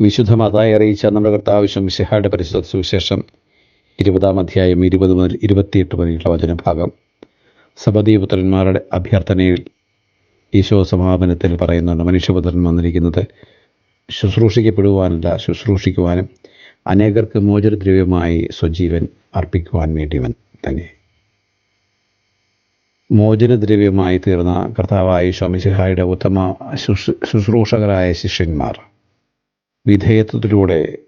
വിശുദ്ധ മതായി അറിയിച്ച നമ്മുടെ കർത്താവശ്യം മിശിഹായുടെ പരിശുദ്ധ സുവിശേഷം ഇരുപതാം അധ്യായം ഇരുപത് മുതൽ ഇരുപത്തിയെട്ട് വരെയുള്ള വചനഭാഗം. സബദീപുത്രന്മാരുടെ അഭ്യർത്ഥനയിൽ ഈശോ സമാപനത്തിൽ പറയുന്നുണ്ട് മനുഷ്യപുത്രൻ വന്നിരിക്കുന്നത് ശുശ്രൂഷിക്കപ്പെടുവാനല്ല ശുശ്രൂഷിക്കുവാനും അനേകർക്ക് മോചനദ്രവ്യമായി സ്വജീവൻ അർപ്പിക്കുവാൻ വേണ്ടിയവൻ തന്നെ. മോചനദ്രവ്യമായി തീർന്ന കർത്താവായി ശോമിശിഹായുടെ ഉത്തമ ശുശ്രൂ ശുശ്രൂഷകരായ ശിഷ്യന്മാർ വിധേയത്വത്തിലൂടെ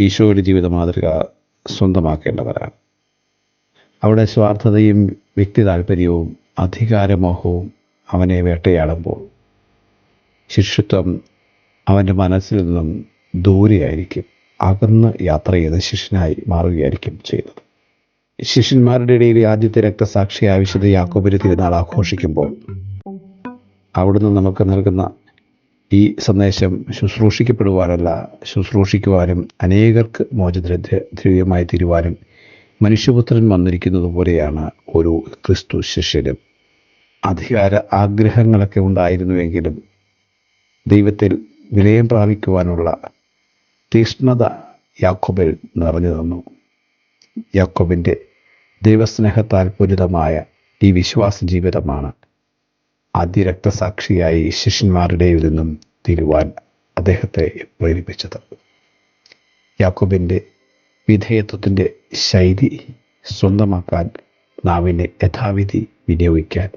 ഈശോയുടെ ജീവിത മാതൃക സ്വന്തമാക്കേണ്ടവരാണ്. അവിടെ സ്വാർത്ഥതയും വ്യക്തി താല്പര്യവും അധികാരമോഹവും അവനെ വേട്ടയാടുമ്പോൾ ശിഷ്യത്വം അവന്റെ മനസ്സിൽ നിന്നും ദൂരെയായിരിക്കും. അകന്ന് യാത്ര ചെയ്ത് ശിഷ്യനായി മാറുകയായിരിക്കും ചെയ്തത്. ശിഷ്യന്മാരുടെ ഇടയിൽ ആദ്യത്തെ രക്തസാക്ഷിയായ വിശുദ്ധ യാക്കോബിന് തിരുനാൾ ആഘോഷിക്കുമ്പോൾ അവിടുന്ന് നമുക്ക് നൽകുന്ന ഈ സന്ദേശം ശുശ്രൂഷിക്കപ്പെടുവാനല്ല ശുശ്രൂഷിക്കുവാനും അനേകർക്ക് മോചദ്രവ്യമായി തീരുവാനും മനുഷ്യപുത്രൻ വന്നിരിക്കുന്നത് പോലെയാണ് ഒരു ക്രിസ്തു ശിഷ്യനും. അധികാര ആഗ്രഹങ്ങളൊക്കെ ഉണ്ടായിരുന്നുവെങ്കിലും ദൈവത്തിൽ വിലയം പ്രാപിക്കുവാനുള്ള തീഷ്ണത യാക്കോബിൽ നിറഞ്ഞു തന്നു യാക്കോബിന്റെ ദൈവസ്നേഹത്താൽ പൂരിതമായ ഈ വിശ്വാസ ജീവിതമാണ് ആദ്യ രക്തസാക്ഷിയായി ശിഷ്യന്മാരുടെ നിന്നും തിരുവാൻ അദ്ദേഹത്തെ പ്രേരിപ്പിച്ചത്. യാക്കോബിന്റെ വിധേയത്വത്തിന്റെ ശൈലി സ്വന്തമാക്കാൻ നാവിനെ യഥാവിധി വിനിയോഗിക്കാൻ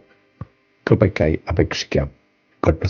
കൃപയ്ക്കായി അപേക്ഷിക്കാം. ഗഡ്